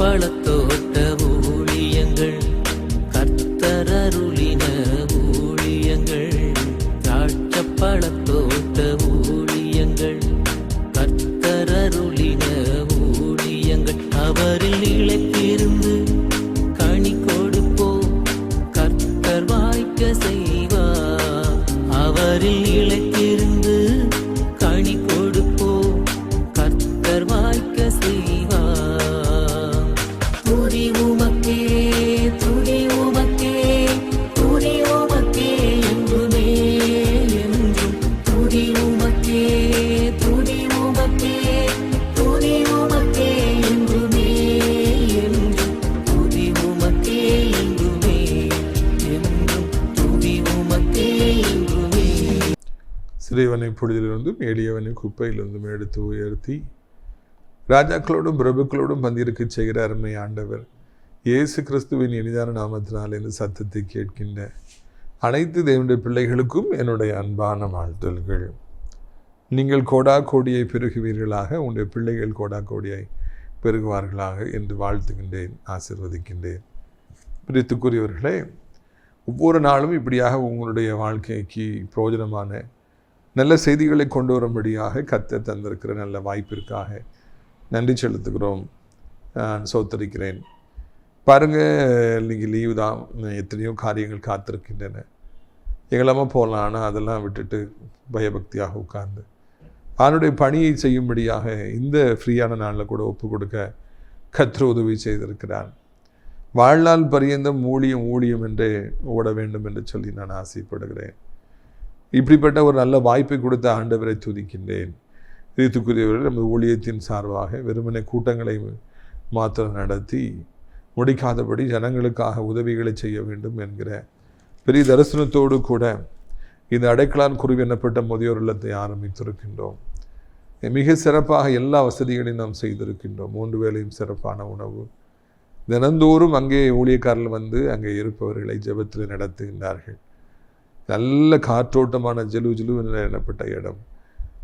பழத்தோட்ட பொழுதிலிருந்தும் குப்பையிலிருந்தும் எடுத்து உயர்த்தி ராஜாக்களோடும் பிரபுக்களோடும் பந்திருக்க செய்கிற அருமை ஆண்டவர் இயேசு கிறிஸ்துவின் இனிதான நாமத்தினால் என்று சத்தத்தை கேட்கின்ற அனைத்து தேவனுடைய பிள்ளைகளுக்கும் என்னுடைய அன்பான வாழ்த்துல்கள் நீங்கள் கோடா கோடியை பெருகுவீர்களாக உங்களுடைய பிள்ளைகள் கோடா கோடியை பெருகுவார்களாக என்று வாழ்த்துகின்றேன் ஆசிர்வதிக்கின்றேன். பிரித்துக்குரியவர்களே ஒவ்வொரு நாளும் இப்படியாக உங்களுடைய வாழ்க்கைக்கு பிரயோஜனமான நல்ல செய்திகளை கொண்டு வரும்படியாக கத்த தந்திருக்கிற நல்ல வாய்ப்பிற்காக நன்றி செலுத்துகிறோம். சோத்தரிக்கிறேன். பாருங்கள் இன்னைக்கு லீவு தான். எத்தனையோ காரியங்கள் காத்திருக்கின்றன. எங்களாம போகலாம் ஆனால் அதெல்லாம் விட்டுட்டு பயபக்தியாக உட்கார்ந்து. அவனுடைய பணியை செய்யும்படியாக இந்த ஃப்ரீயான நாளில் கூட ஒப்பு கொடுக்க கற்று உதவி செய்திருக்கிறான் வாழ்நாள் பரியந்தம் ஊழியம் ஊழியம் என்றே ஓட வேண்டும் என்று சொல்லி நான் ஆசைப்படுகிறேன். இப்படிப்பட்ட ஒரு நல்ல வாய்ப்பை கொடுத்த ஆண்டவரை துதிக்கின்றேன். இதுக்குரியவர்கள் நமது ஊழியத்தின் சார்பாக வெறுமனை கூட்டங்களை மாத்திரம் நடத்தி முடிக்காதபடி ஜனங்களுக்காக உதவிகளை செய்ய வேண்டும் என்கிற பெரிய தரிசனத்தோடு கூட இந்த அடைக்கலான் குருவி எனப்பட்ட முதியோர் இல்லத்தை ஆரம்பித்திருக்கின்றோம். மிக சிறப்பாக எல்லா வசதிகளையும் நாம் செய்திருக்கின்றோம். மூன்று வேளையும் சிறப்பான உணவு. தினந்தோறும் அங்கே ஊழியக்காரர்கள் வந்து அங்கே இருப்பவர்களை ஜெபத்தில் நடத்துகின்றார்கள். நல்ல காற்றோட்டமான ஜெலு ஜெலு எனப்பட்ட இடம்.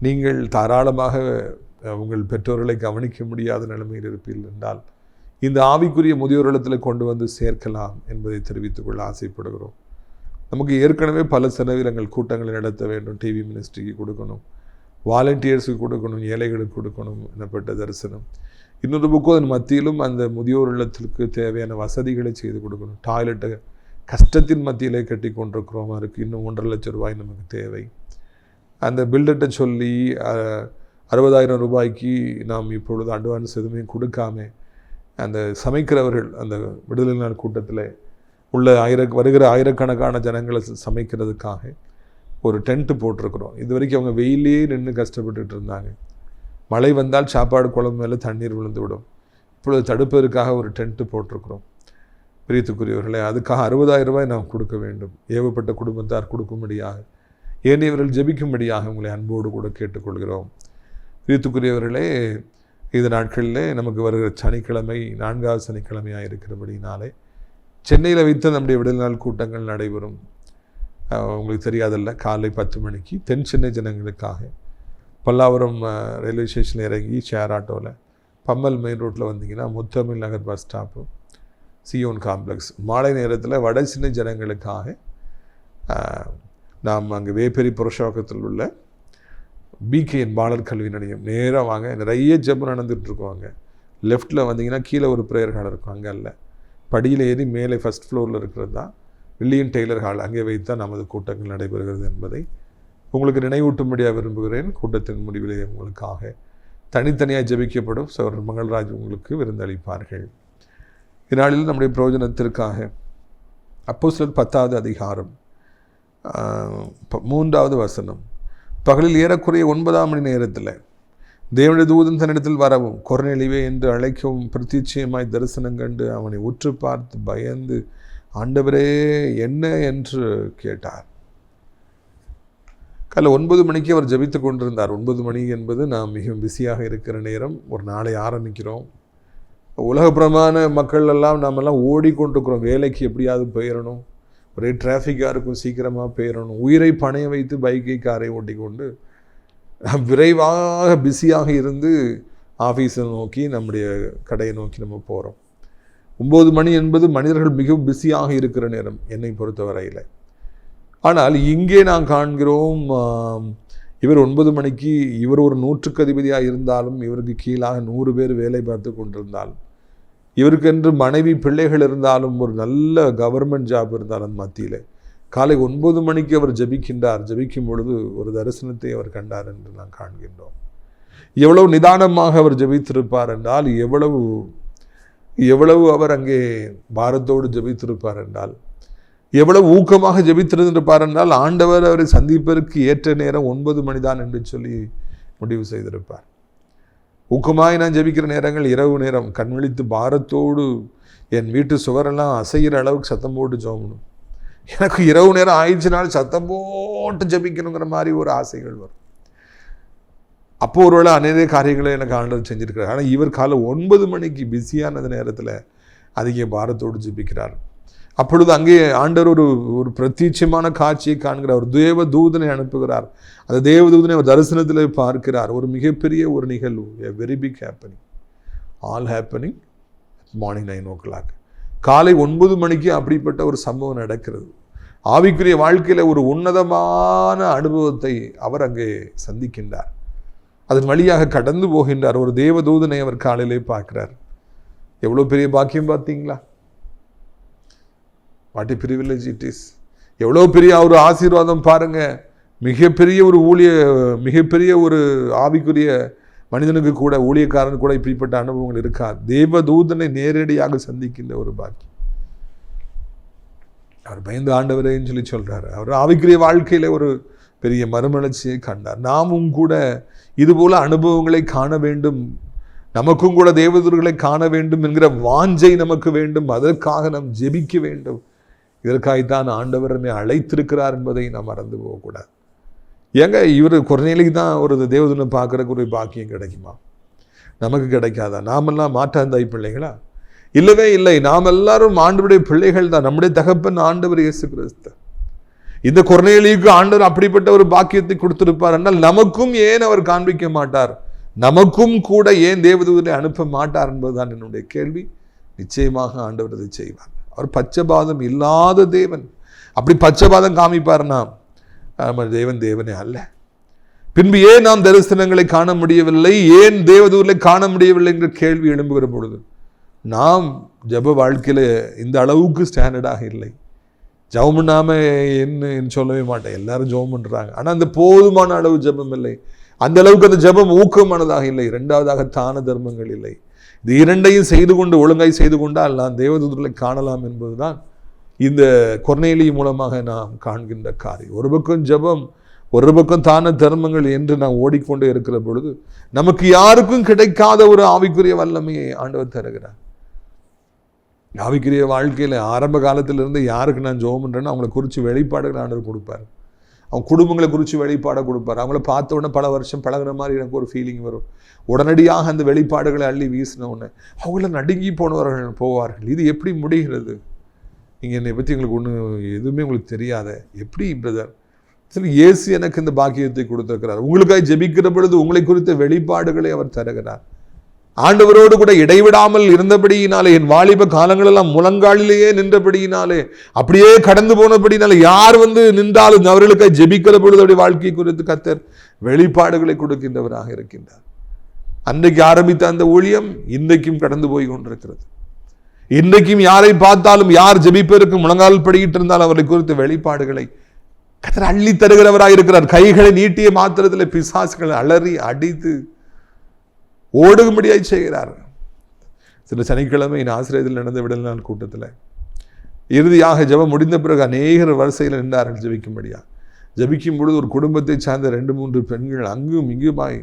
நீங்கள் தாராளமாக உங்கள் பெற்றோர்களை கவனிக்க முடியாத நிலைமையில் இருப்பீர்கள் என்றால் இந்த ஆவிக்குரிய முதியோர் இல்லத்தில் கொண்டு வந்து சேர்க்கலாம் என்பதை தெரிவித்துக் கொள்ள ஆசைப்படுகிறோம். நமக்கு ஏற்கனவே பல செலவினங்கள் கூட்டங்களை நடத்த வேண்டும் டிவி மினிஸ்ட்ரிக்கு கொடுக்கணும் வாலண்டியர்ஸுக்கு கொடுக்கணும் ஏழைகளுக்கு கொடுக்கணும் எனப்பட்ட தரிசனம். இன்னொரு புக்கும் அதன் மத்தியிலும் அந்த முதியோர் இல்லத்திற்கு தேவையான வசதிகளை செய்து கொடுக்கணும். டாய்லெட்டை கஷ்டத்தின் மத்தியிலே கட்டி கொண்டிருக்கிறோம். அதுக்கு இன்னும் ஒன்றரை லட்சம் ரூபாய் நமக்கு தேவை. அந்த பில்டர்கிட்ட சொல்லி அறுபதாயிரம் ரூபாய்க்கு நாம் இப்பொழுது அட்வான்ஸ் எதுவுமே கொடுக்காம அந்த சமைக்கிறவர்கள் அந்த விடுதலை நாள் கூட்டத்தில் உள்ள ஆயிர வருகிற ஆயிரக்கணக்கான ஜனங்களை சமைக்கிறதுக்காக ஒரு டென்ட்டு போட்டிருக்கிறோம். இது வரைக்கும் அவங்க வெயிலே நின்று கஷ்டப்பட்டுட்டு இருந்தாங்க. மழை வந்தால் சாப்பாடு குழம்பு மேலே தண்ணீர் விழுந்து விடும் இப்பொழுது தடுப்பதற்காக ஒரு டென்ட்டு போட்டிருக்கிறோம். பிரியத்துக்குரியவர்களே அதுக்காக அறுபதாயிரம் ரூபாய் நாம் கொடுக்க வேண்டும். ஏவப்பட்ட குடும்பத்தார் கொடுக்கும்படியாக ஏனையவர்கள் ஜெபிக்கும்படியாக உங்களை அன்போடு கூட கேட்டுக்கொள்கிறோம். பிரியத்துக்குரியவர்களே இந்த நாட்களிலே நமக்கு வருகிற சனிக்கிழமை நான்காவது சனிக்கிழமையாக இருக்கிறபடினாலே சென்னையில் வைத்து நம்முடைய விடுதலை நாள் கூட்டங்கள் நடைபெறும். உங்களுக்கு தெரியாதல்ல காலை பத்து மணிக்கு தென் சென்னை ஜனங்களுக்காக பல்லாவரம் ரயில்வே ஸ்டேஷனில் இறங்கி ஷேர் ஆட்டோவில் பம்மல் மெயின் ரோட்டில் வந்தீங்கன்னா Muthamizh Nagar bus stop Zion complex. மாலை நேரத்தில் வட சின்ன ஜனங்களுக்காக நாம் அங்கே வேப்பெரி புரஷோகத்தில் உள்ள பிகேஎன் பாலர் கல்வி நிலையம். நேராக வாங்க. நிறைய ஜெபம் நடந்துகிட்ருக்கோம் அங்கே. லெஃப்ட்டில் வந்தீங்கன்னா கீழே ஒரு ப்ரேயர் ஹால் இருக்கும். அங்கே அல்ல. படியில் ஏறி மேலே ஃபஸ்ட் ஃப்ளோரில் இருக்கிறது தான். William Taylor Hall. அங்கே வைத்து தான் நமது கூட்டங்கள் நடைபெறுகிறது என்பதை உங்களுக்கு நினைவூட்டும்படியாக விரும்புகிறேன். கூட்டத்தின் முடிவிலே உங்களுக்காக தனித்தனியாக ஜெபிக்கப்படும். சோர் மங்கள்ராஜ் உங்களுக்கு விருந்தளிப்பார்கள். இந்நாளில் நம்முடைய பிரயோஜனத்திற்காக. அப்போ சிலர் பத்தாவது அதிகாரம் மூன்றாவது வசனம். பகலில் ஏறக்குறைய ஒன்பதாம் மணி நேரத்தில் தேவனுடைய தூதன் தன்னிடத்தில் வரவும் குறநிலைவே என்று அழைக்கவும் பிரத்யட்சியமாய் தரிசனம் கண்டு அவனை உற்று பார்த்து பயந்து ஆண்டவரே என்ன என்று கேட்டார். காலை ஒன்பது மணிக்கு அவர் ஜெபித்து கொண்டிருந்தார். ஒன்பது மணி என்பது நாம் மிகவும் பிஸியாக இருக்கிற நேரம். ஒரு நாளை ஆரம்பிக்கிறோம். உலகப்புறமான மக்கள் எல்லாம் நாமெல்லாம் ஓடிக்கொண்டிருக்கிறோம். வேலைக்கு எப்படியாவது போயிடணும் ஒரே டிராஃபிக்காக இருக்கும் சீக்கிரமாக போயிடணும் உயிரை பணைய வைத்து பைக்கை காரை ஓட்டிக்கொண்டு விரைவாக பிஸியாக இருந்து ஆஃபீஸை நோக்கி நம்முடைய கடையை நோக்கி நம்ம போகிறோம் ஒம்பது மணி என்பது மனிதர்கள் மிகவும் பிஸியாக இருக்கிற நேரம் என்னை பொறுத்தவரையில். ஆனால் இங்கே நாம் காண்கிறோம் இவர் ஒன்பது மணிக்கு இவர் ஒரு நூற்றுக்கு அதிபதியாக இருந்தாலும் இவருக்கு கீழாக நூறு பேர் வேலை பார்த்து கொண்டிருந்தாலும் இவருக்கென்று மனைவி பிள்ளைகள் இருந்தாலும் ஒரு நல்ல கவர்மெண்ட் ஜாப் இருந்தாலும் மத்தியில். காலை ஒன்பது மணிக்கு அவர் ஜெபிக்கின்றார். ஜபிக்கும் பொழுது ஒரு தரிசனத்தை அவர் கண்டார் என்று நாம் காண்கின்றோம். எவ்வளவு நிதானமாக அவர் ஜெபித்திருப்பார் என்றால் எவ்வளவு எவ்வளவு அவர் அங்கே பாரத்தோடு ஜெபித்திருப்பார் என்றால் எவ்வளவு ஊக்கமாக ஜெபித்திருந்திருப்பார் என்றால் ஆண்டவர் அவரை சந்திப்பதற்கு ஏற்ற நேரம் ஒன்பது மணிதான் என்று சொல்லி முடிவு செய்திருப்பார். ஊக்கமாய் நான் ஜெபிக்கிற நேரங்கள் இரவு நேரம். கண் விழித்து பாரத்தோடு என் வீட்டு சுவரெல்லாம் அசைகிற அளவுக்கு சத்தம் போட்டு ஜோமணும் எனக்கு இரவு நேரம் ஆயிடுச்சுனாலும் சத்தம் போட்டு ஜெபிக்கணுங்கிற மாதிரி ஒரு ஆசைகள் வரும். அப்போ ஒருவேளை அநேக காரியங்களை எனக்கு ஆண்டவர் செஞ்சுருக்கிறார். ஆனால் இவர் காலை ஒன்பது மணிக்கு பிஸியானது நேரத்தில் அதிக பாரத்தோடு ஜெபிக்கிறார். அப்பொழுது அங்கே ஆண்டவர் ஒரு ஒரு பிரத்யட்சமான காட்சியை காண்கிறார். ஒரு தேவ தூதனை அனுப்புகிறார். அந்த தேவ தூதனை அவர் தரிசனத்தில் பார்க்கிறார். ஒரு மிகப்பெரிய ஒரு நிகழ்வு. A very big happening all happening morning nine o'clock காலை ஒன்பது மணிக்கு அப்படிப்பட்ட ஒரு சம்பவம் நடக்கிறது. ஆவிக்குரிய வாழ்க்கையில் ஒரு உன்னதமான அனுபவத்தை அவர் அங்கே சந்திக்கின்றார். அதன் வழியாக கடந்து போகின்றார். ஒரு தேவதூதனை அவர் காலையிலே பார்க்கிறார். எவ்வளோ பெரிய பாக்கியம் பார்த்தீங்களா? வாட் இ இட் இஸ் எவ்வளோ பெரிய ஒரு ஆசீர்வாதம் பாருங்க. மிகப்பெரிய ஒரு ஊழிய மிகப்பெரிய ஒரு ஆவிக்குரிய மனிதனுக்கு கூட ஊழியக்காரன் கூட இப்படிப்பட்ட அனுபவங்கள் இருக்கா? தேவதூதனை நேரடியாக சந்திக்கின்ற ஒரு பாக்கி அவர் பயந்து ஆண்டவரேன்னு சொல்லி சொல்கிறார் அவர் ஆவிக்குரிய வாழ்க்கையில் ஒரு பெரிய மறுமலர்ச்சியை கண்டார். நாமும் கூட இதுபோல அனுபவங்களை காண வேண்டும். நமக்கும் கூட தேவதூர்களை காண வேண்டும் என்கிற வாஞ்சை நமக்கு வேண்டும். அதற்காக நாம் ஜெபிக்க வேண்டும். இதற்காகத்தான் ஆண்டவர் நம்மை அழைத்திருக்கிறார் என்பதை நாம் மறந்து போகக்கூடாது. ஏங்க இவர் குறைநிலைக்கு தான் ஒரு தேவதனை பார்க்குறக்கு ஒரு பாக்கியம் கிடைக்குமா? நமக்கு கிடைக்காதா? நாமெல்லாம் மாற்றாந்தாய் பிள்ளைகளா? இல்லவே இல்லை. நாம் எல்லாரும் ஆண்டவருடைய பிள்ளைகள் தான். நம்முடைய தகப்பன் ஆண்டவர் இயேசு கிறிஸ்து. இந்த குறைநிலைக்கு ஆண்டவர் அப்படிப்பட்ட ஒரு பாக்கியத்தை கொடுத்திருப்பார் என்றால் நமக்கும் ஏன் அவர் காண்பிக்க மாட்டார்? நமக்கும் கூட ஏன் தேவதூதனை அனுப்ப மாட்டார் என்பதுதான் என்னுடைய கேள்வி. நிச்சயமாக ஆண்டவர் அதை செய்வார். அவர் பச்சபாதம் இல்லாத தேவன். அப்படி பச்சபாதம் காமிப்பார்னா நம்ம தேவன் தேவனே அல்ல. பின்பு ஏன் நாம் தரிசனங்களை காண முடியவில்லை? ஏன் தேவதூரில் காண முடியவில்லை என்ற கேள்வி எழும்புகிற பொழுது நாம் ஜப வாழ்க்கையில் இந்த அளவுக்கு ஸ்டாண்டர்டாக இல்லை. ஜபம் பண்ணாம என்ன சொல்லவே மாட்டேன். எல்லாரும் ஜபம் பண்ணுறாங்க ஆனால் அந்த போதுமான அளவு ஜபம் இல்லை. அந்த அளவுக்கு அந்த ஜெபம் ஊக்கமானதாக இல்லை. இரண்டாவதாக தான தர்மங்கள் இல்லை. இது இரண்டையும் செய்து கொண்டு ஒழுங்காய் செய்து கொண்டால் நான் தேவதூதர்களை காணலாம் என்பதுதான் இந்த கொர்நேலி மூலமாக நாம் காண்கின்ற காரியம். ஒரு பக்கம் ஜெபம் ஒரு பக்கம் தான தர்மங்கள் என்று நாம் ஓடிக்கொண்டே இருக்கிற பொழுது நமக்கு யாருக்கும் கிடைக்காத ஒரு ஆவிக்குரிய வல்லமையை ஆண்டவர் தருகிறார். ஆவிக்குரிய வாழ்க்கையில் ஆரம்ப காலத்திலிருந்து யாருக்கு நான் ஜோம் பண்ணுறேன்னு அவங்களை குறித்து வெளிப்பாடுகள் ஆண்டவர் கொடுப்பார். அவங்க குடும்பங்களை குறித்து வெளிப்பாடை கொடுப்பார். அவங்கள பார்த்த உடனே பல வருஷம் பழகுன மாதிரி எனக்கு ஒரு ஃபீலிங் வரும். உடனடியாக அந்த வெளிப்பாடுகளை அள்ளி வீசின உடனே அவங்கள நடுங்கி போனவர்கள் போவார்கள். இது எப்படி முடிகிறது? நீங்கள் என்னை பற்றி எங்களுக்கு ஒன்றும் எதுவுமே உங்களுக்கு தெரியாத. எப்படி பிரதர் சரி இயேசு எனக்கு இந்த பாக்கியத்தை கொடுத்துருக்கிறார். உங்களுக்காக ஜெபிக்கிற பொழுது உங்களை குறித்த வெளிப்பாடுகளை அவர் தருகிறார். ஆண்டவரோடு கூட இடைவிடாமல் இருந்தபடியினாலே என் வாலிப காலங்களெல்லாம் முழங்காலிலேயே நின்றபடியினாலே அப்படியே கடந்து போனபடினாலே யார் வந்து நின்றாலும் அவர்களுக்காக ஜெபிக்கிற பொழுது அப்படி வாழ்க்கை குறித்து கத்தர் வெளிப்பாடுகளை கொடுக்கின்றவராக இருக்கின்றார். அன்றைக்கு ஆரம்பித்த அந்த ஊழியம் இன்றைக்கும் கடந்து போய் கொண்டிருக்கிறது. இன்றைக்கும் யாரை பார்த்தாலும் யார் ஜெபிப்பதற்கு முழங்கால் படிக்கிட்டு இருந்தால் அவரை குறித்து வெளிப்பாடுகளை கத்தர் அள்ளி தருகிறவராக இருக்கிறார். கைகளை நீட்டிய மாத்திரத்தில் பிசாசுகளை அலறி அடித்து ஓடுகும்படியாய் செய்கிறார். சில சனிக்கிழமை என் ஆசிரியத்தில் நடந்த விடல் நாள் கூட்டத்தில் இறுதியாக ஜெபம் முடிந்த பிறகு அநேகர் வரிசையில் நின்றார்கள் ஜெபிக்கும்படியா. ஜெபிக்கும் பொழுது ஒரு குடும்பத்தை சார்ந்த ரெண்டு மூன்று பெண்கள் அங்கும் இங்குமாய்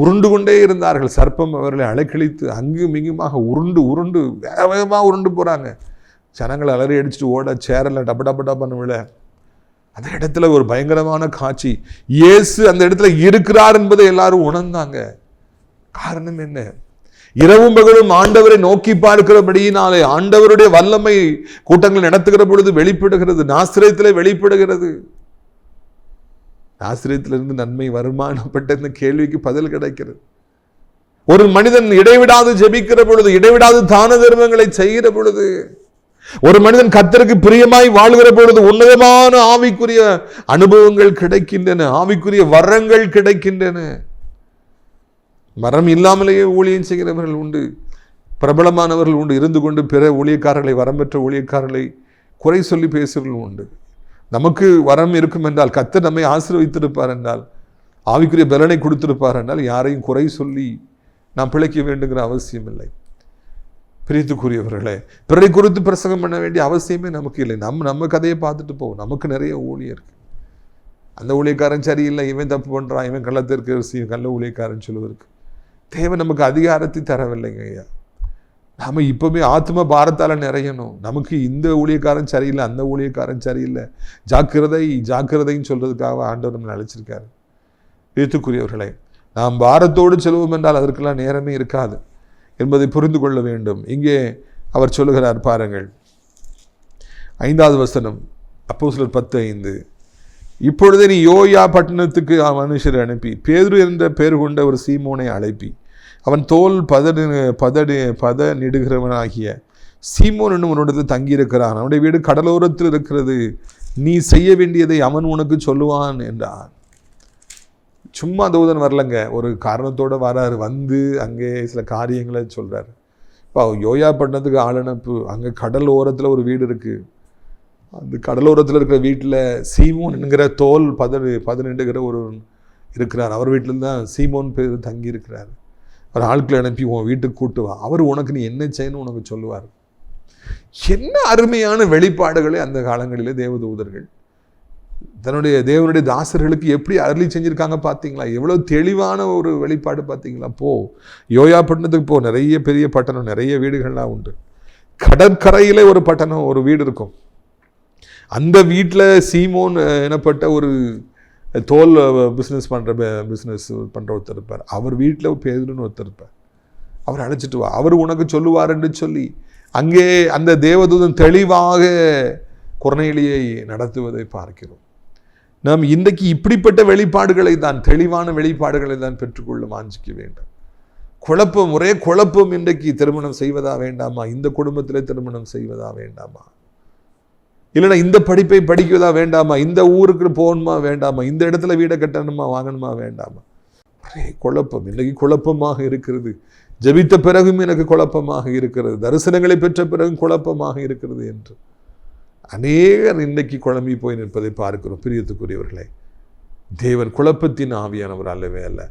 உருண்டு கொண்டே இருந்தார்கள். சர்ப்பம் அவர்களை அலைக்கழித்து அங்கும் இங்குமாக உருண்டு உருண்டு வேக வேகமாக உருண்டு போகிறாங்க ஜனங்களை அலறி அடிச்சுட்டு ஓட சேரில் டப்ப டப்ப டப்பன்னு விழ. அந்த இடத்துல ஒரு பயங்கரமான காட்சி. இயேசு அந்த இடத்துல இருக்கிறார் என்பதை எல்லாரும் உணர்ந்தாங்க. காரணம் என்ன? இரவும் பகலும் ஆண்டவரை நோக்கி பார்க்கிறபடியினாலே ஆண்டவருடைய வல்லமை கூட்டங்கள் நடத்துகிற பொழுது வெளிப்படுகிறது நாசிரியத்தில் வெளிப்படுகிறது. நாசிரியத்திலிருந்து நன்மை வருமானப்பட்ட இந்த கேள்விக்கு பதில் கிடைக்கிறது. ஒரு மனிதன் இடைவிடாது ஜெபிக்கிற பொழுது இடைவிடாது தான தர்மங்களை செய்கிற பொழுது ஒரு மனிதன் கத்தருக்கு பிரியமாய் வாழ்கிற பொழுது உன்னதமான ஆவிக்குரிய அனுபவங்கள் கிடைக்கின்றன ஆவிக்குரிய வரங்கள் கிடைக்கின்றன. மரம் இல்லாமலேயே ஊழியம் செய்கிறவர்கள் உண்டு. பிரபலமானவர்கள் உண்டு. இருந்து கொண்டு பிற ஊழியக்காரர்களை வரம்பெற்ற ஊழியக்காரர்களை குறை சொல்லி பேசுகிறவர்கள் உண்டு. நமக்கு வரம் இருக்கும் என்றால் கத்தர் நம்மை ஆசிர்வித்திருப்பார் என்றால் ஆவிக்குரிய பலனை கொடுத்திருப்பார் என்றால் யாரையும் குறை சொல்லி நாம் பிழைக்க வேண்டுங்கிற அவசியம் இல்லை. பிரித்துக்குரியவர்களே பிறரை குறித்து பிரசங்கம் பண்ண வேண்டிய அவசியமே நமக்கு இல்லை. நம்ம நம்ம கதையை பார்த்துட்டு போவோம். நமக்கு நிறைய ஊழியர் இருக்குது அந்த ஊழியக்காரன் சரியில்லை இவன் தப்பு பண்ணுறான் இவன் கள்ளத்திற்கு கள்ள ஊழியக்காரன் சொல்லுவதற்கு தேவை நமக்கு அதிகாரத்தை தரவில்லைங்க ஐயா. நாம் இப்பவுமே ஆத்ம பாரத்தால் நிறையணும். நமக்கு இந்த ஊழியக்காரன் சரியில்லை அந்த ஊழியக்காரன் சரியில்லை. ஜாக்கிரதை ஜாக்கிரதைன்னு சொல்கிறதுக்காக ஆண்டவர் நம்மளை அழைச்சிருக்காரு. எழுத்துக்குரியவர்களை நாம் பாரத்தோடு செல்வோம் என்றால் அதற்கெல்லாம் நேரமே இருக்காது என்பதை புரிந்து கொள்ள வேண்டும். இங்கே அவர் சொல்லுகிறார் பாருங்கள். ஐந்தாவது வசனம் அப்போ சிலர் பத்து ஐந்து. இப்பொழுதே நீ யோயா பட்டணத்துக்கு மனுஷரை அனுப்பி. பேதுரு என்ற பேர் கொண்ட ஒரு சீமோனை அழைப்பி. அவன் தோல் பதடு பதடு பத நிடுகிறவனாகிய சீமோன் என்னும் ஒரு தங்கியிருக்கிறான். அவனுடைய வீடு கடலோரத்தில் இருக்கிறது. நீ செய்ய வேண்டியதை அவன் உனக்கு சொல்லுவான் என்றான். சும்மா தூதன் வரலங்க. ஒரு காரணத்தோட வராரு. வந்து அங்கே சில காரியங்களை சொல்கிறார் இப்போ யோயா பட்டணத்துக்கு அனுப்பு அங்கே கடல் ஓரத்தில் ஒரு வீடு இருக்குது அந்த கடலோரத்தில் இருக்கிற வீட்டில் சீமோன் என்கிற தோல் பதடு பதினெண்டுங்கிற ஒரு இருக்கிறார். அவர் வீட்டில் தான் சீமோன் பேர் தங்கி இருக்கிறார். அவர் ஆட்களை அனுப்பி உன் வீட்டுக்கு கூட்டு வா. அவர் உனக்கு நீ என்ன செய்யணும் உனக்கு சொல்லுவார். என்ன அருமையான வெளிப்பாடுகளை அந்த காலங்களிலே தேவதூதர்கள். தன்னுடைய தேவனுடைய தாசர்களுக்கு எப்படி அருளி செஞ்சிருக்காங்க பார்த்தீங்களா? எவ்வளோ தெளிவான ஒரு வெளிப்பாடு பார்த்தீங்களா? போ யோயா பட்டணத்துக்கு போ. நிறைய பெரிய பட்டணம் நிறைய வீடுகள்லாம் உண்டு. கடற்கரையிலே ஒரு பட்டணம் ஒரு வீடு இருக்கும். அந்த வீட்டில் சீமோன் எனப்பட்ட ஒரு தோல் பிஸ்னஸ் பண்ணுற பிஸ்னஸ் பண்ணுற ஒருத்தர் இருப்பார். அவர் வீட்டில் பேதுன்னு ஒருத்தர் இருப்பார். அவர் அழைச்சிட்டு வா. அவர் உனக்கு சொல்லுவாருன்னு சொல்லி அங்கே அந்த தேவதூதன் தெளிவாக குறநெலியை நடத்துவதை பார்க்கிறோம். நாம் இன்றைக்கு இப்படிப்பட்ட வெளிப்பாடுகளை தான் தெளிவான வெளிப்பாடுகளை தான் பெற்றுக்கொள்ள வாஞ்சிக்க வேண்டும். குழப்பம் ஒரே குழப்பம் இன்றைக்கு திருமணம் செய்வதா வேண்டாமா? இந்த குடும்பத்தில் திருமணம் செய்வதா வேண்டாமா? இல்லைன்னா இந்த படிப்பை படிக்கதா வேண்டாமா? இந்த ஊருக்கு போகணுமா வேண்டாமா? இந்த இடத்துல வீடை கட்டணுமா வாங்கணுமா வேண்டாமா? ஒரே குழப்பம். இன்னைக்கு குழப்பமாக இருக்கிறது. ஜெபித்த பிறகும் எனக்கு குழப்பமாக இருக்கிறது. தரிசனங்களை பெற்ற பிறகும் குழப்பமாக இருக்கிறது என்று. அநேகர் இன்னைக்கு குழம்பி போய் நிற்பதை பார்க்கிறோம். பிரியத்துக்குரியவர்களே தேவன் குழப்பத்தின் ஆவியானவர் அல்லவே அல்ல.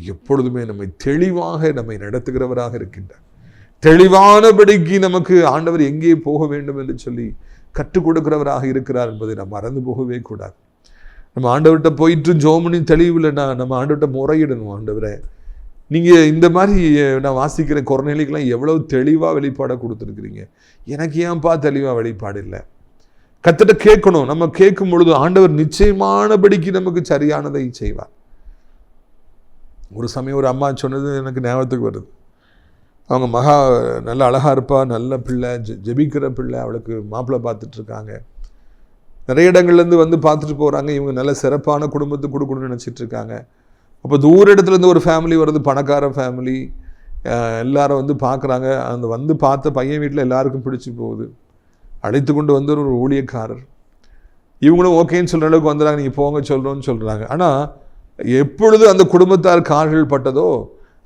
எப்பொழுதுமே நம்மை தெளிவாக நம்மை நடத்துகிறவராக இருக்கின்றார். தெளிவானபடிக்கு நமக்கு ஆண்டவர் எங்கே போக வேண்டும் என்று சொல்லி கற்றுக் கொடுக்கிறவராக இருக்கிறார் என்பதை நாம் மறந்து போகவே கூடாது. நம்ம ஆண்டவர்கிட்ட போயிட்டு ஜோமனி தெளிவில்லைன்னா நம்ம ஆண்டவர்கிட்ட முறையிடணும் ஆண்டவரை. நீங்கள் இந்த மாதிரி நான் வாசிக்கிற குறநிலைக்கெல்லாம் எவ்வளோ தெளிவாக வெளிப்பாடாக கொடுத்துருக்குறீங்க. எனக்கு ஏன்ப்பா தெளிவாக வெளிப்பாடு இல்லை? கத்திட்ட கேட்கணும். நம்ம கேட்கும் பொழுது ஆண்டவர் நிச்சயமானபடிக்கு நமக்கு சரியானதை செய்வார். ஒரு சமயம் ஒரு அம்மா சொன்னது எனக்கு ஞாபகத்துக்கு வருது. அவங்க மகா நல்ல அழகாக இருப்பா நல்ல பிள்ளை ஜெ ஜெபிக்கிற பிள்ளை அவளுக்கு மாப்பிள்ளை பார்த்துட்ருக்காங்க. நிறைய இடங்கள்லேருந்து வந்து பார்த்துட்டு போகிறாங்க இவங்க நல்ல சிறப்பான குடும்பத்தை கொடுக்கணும்னு நினச்சிட்ருக்காங்க. அப்போ தூர இடத்துலேருந்து ஒரு ஃபேமிலி வருது பணக்கார ஃபேமிலி எல்லாரும் வந்து பார்க்குறாங்க. அந்த வந்து பார்த்த பையன் வீட்டில் எல்லாருக்கும் பிடிச்சி போகுது. அழைத்து கொண்டு வந்து ஒரு ஊழியக்காரர். இவங்களும் ஓகேன்னு சொல்கிற அளவுக்கு வந்துடுறாங்க நீங்கள் போங்க சொல்கிறோன்னு சொல்கிறாங்க ஆனால் எப்பொழுது அந்த குடும்பத்தார் கால்கள் பட்டதோ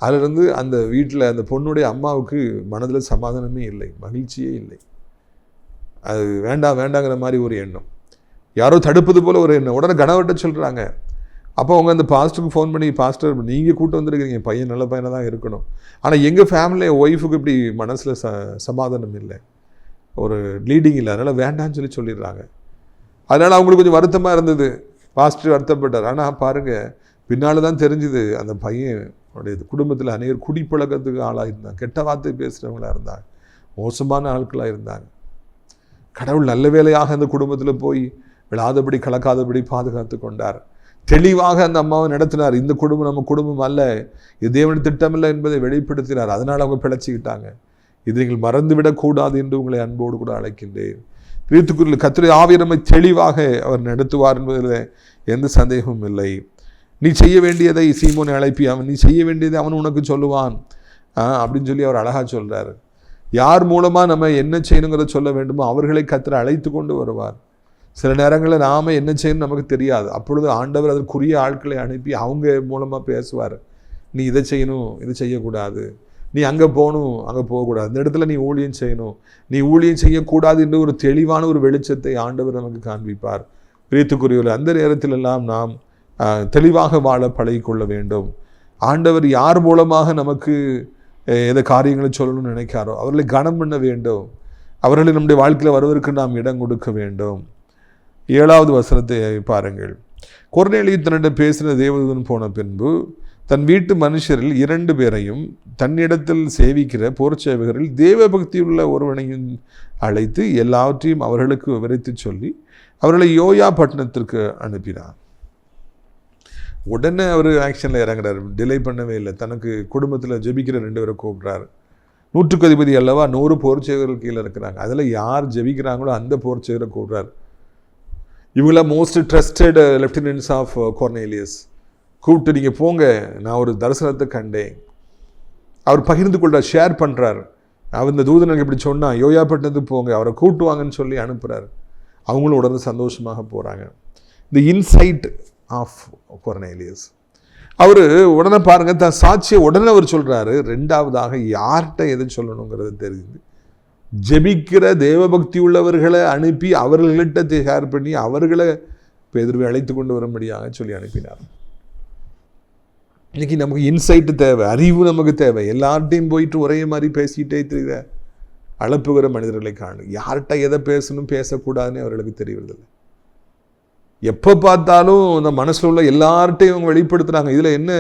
அதிலிருந்து அந்த வீட்டில் அந்த பொண்ணுடைய அம்மாவுக்கு மனதில் சமாதானமே இல்லை மகிழ்ச்சியே இல்லை. அது வேண்டாம் வேண்டாங்கிற மாதிரி ஒரு எண்ணம். யாரோ தடுப்பது போல் ஒரு எண்ணம். உடனே கணவர்கிட்ட சொல்கிறாங்க அப்போ அவங்க அந்த பாஸ்டருக்கு ஃபோன் பண்ணி பாஸ்டர் நீங்கள் கூட்டு வந்திருக்கிறீங்க. பையன் நல்ல பையனாக தான் இருக்கணும். ஆனால் எங்கள் ஃபேமிலியை ஒய்ஃபுக்கு இப்படி மனசில் ச சமாதானம் இல்லை. ஒரு லீடிங் இல்லை. அதனால் வேண்டாம்னு சொல்லி சொல்லிடுறாங்க. அதனால் அவங்களுக்கு கொஞ்சம் வருத்தமாக இருந்தது. பாஸ்டர் வருத்தப்பட்டார். ஆனால் பாருங்கள் பின்னால் தான் தெரிஞ்சுது. அந்த பையன் அவருடைய குடும்பத்தில் அநேகர் குடிப்பழக்கத்துக்கு ஆளாக இருந்தாங்க கெட்ட வார்த்தை பேசுகிறவங்களாக இருந்தாங்க. மோசமான ஆட்களாக இருந்தாங்க. கடவுள் நல்ல வேலையாக அந்த குடும்பத்தில் போய் விழாதபடி கலக்காதபடி பாதுகாத்து கொண்டார். தெளிவாக அந்த அம்மாவை நடத்தினார். இந்த குடும்பம் நம்ம குடும்பம் அல்ல. இது தேவன் திட்டமில்லை என்பதை வெளிப்படுத்தினார். அதனால் அவங்க பிழைச்சிக்கிட்டாங்க. இது நீங்கள் மறந்துவிடக்கூடாது என்று உங்களை அன்போடு கூட அழைக்கின்றேன். பிரித்துக்குரிய கத்திரை ஆவிரமை தெளிவாக அவர் நடத்துவார் என்பதில் எந்த சந்தேகமும் இல்லை. நீ செய்ய வேண்டியதை சீமோனை அழைப்பி அவன் நீ செய்ய வேண்டியதை அவன் உனக்கு சொல்லுவான். அப்படின்னு சொல்லி அவர் அழகாக சொல்கிறார் யார் மூலமாக நம்ம என்ன செய்யணுங்கிறத சொல்ல வேண்டுமோ அவர்களை கத்திர அழைத்து கொண்டு வருவார். சில நேரங்களில் நாம் என்ன செய்யணும் நமக்கு தெரியாது. அப்பொழுது ஆண்டவர் அதற்குரிய ஆட்களை அனுப்பி அவங்க மூலமாக பேசுவார். நீ இதை செய்யணும் இதை செய்யக்கூடாது. நீ அங்கே போகணும் அங்கே போகக்கூடாது. இந்த இடத்துல நீ ஊழியம் செய்யணும். நீ ஊழியம் செய்யக்கூடாது என்று ஒரு தெளிவான ஒரு வெளிச்சத்தை ஆண்டவர் நமக்கு காண்பிப்பார். பிரியத்துக்குரியவர் அந்த நேரத்திலெல்லாம் நாம் தெளிவாக வாழ பழகிக்கொள்ள வேண்டும். ஆண்டவர் யார் மூலமாக நமக்கு எதை எந்த காரியங்களை சொல்லணும்னு நினைக்காரோ அவர்களை கனம் பண்ண வேண்டும். அவர்களை நம்முடைய வாழ்க்கையில் வருவதற்கு நாம் இடம் கொடுக்க வேண்டும். ஏழாவது வசனத்தை பாருங்கள். கொர்நேலியு தன்னிடம் பேசின தேவதூதன் போன பின்பு தன் வீட்டு மனுஷரில் இரண்டு பேரையும் தன்னிடத்தில் சேவிக்கிற போர்ச்சேவகரில் தேவபக்தியுள்ள ஒருவனையும் அழைத்து எல்லாவற்றையும் அவர்களுக்கு விவரித்துச் சொல்லி அவர்களை யோயா பட்டணத்திற்கு அனுப்பினார். உடனே அவர் ஆக்ஷனில் இறங்குறாரு. டிலே பண்ணவே இல்லை. தனக்கு குடும்பத்தில் ஜெபிக்கிற ரெண்டு பேரை கூப்பிட்றாரு. நூற்றுக்கு அதிபதி அல்லவா? நூறு போர்ச்சேகர்கள் கீழே இருக்கிறாங்க. அதில் யார் ஜெபிக்கிறாங்களோ அந்த போர்ச்சேகரை கூப்பிட்றாரு. இவங்கள most trusted lieutenants of Cornelius கூப்பிட்டு நீங்கள் போங்க. நான் ஒரு தரிசனத்தை கண்டேன். அவர் பகிர்ந்து கொள்கிறார் ஷேர் பண்ணுறார் அவர் இந்த தூதனுக்கு இப்படி சொன்னால் யோயாப்பட்டினத்துக்கு போங்க. அவரை கூட்டுவாங்கன்னு சொல்லி அனுப்புகிறார் அவங்களும் உடனே சந்தோஷமாக போகிறாங்க இந்த இன்சைட் ஆஃப் கொர்னேலியஸ். அவர் உடனே பாருங்க தன் சாட்சியை உடனே அவர் சொல்கிறாரு ரெண்டாவதாக யார்கிட்ட எதை சொல்லணுங்கிறது தெரியுது. ஜெபிக்கிற தேவபக்தி உள்ளவர்களை அனுப்பி அவர்கள்கிட்ட ஷேர் பண்ணி அவர்களை பேதர்வை அழைத்து கொண்டு வரும்படியாக சொல்லி அனுப்பினார். இன்றைக்கி நமக்கு இன்சைட்டு தேவை அறிவு நமக்கு தேவை. எல்லார்ட்டையும் போயிட்டு ஒரே மாதிரி பேசிக்கிட்டே தெரியுற அழப்புகிற மனிதர்களை காணும் யார்கிட்ட எதை பேசணும் பேசக்கூடாதுன்னு அவர்களுக்கு தெரியறதில்லை. எப்போ பார்த்தாலும் இந்த மனசில் உள்ள எல்லார்ட்டையும் அவங்க வெளிப்படுத்துகிறாங்க இதில் என்ன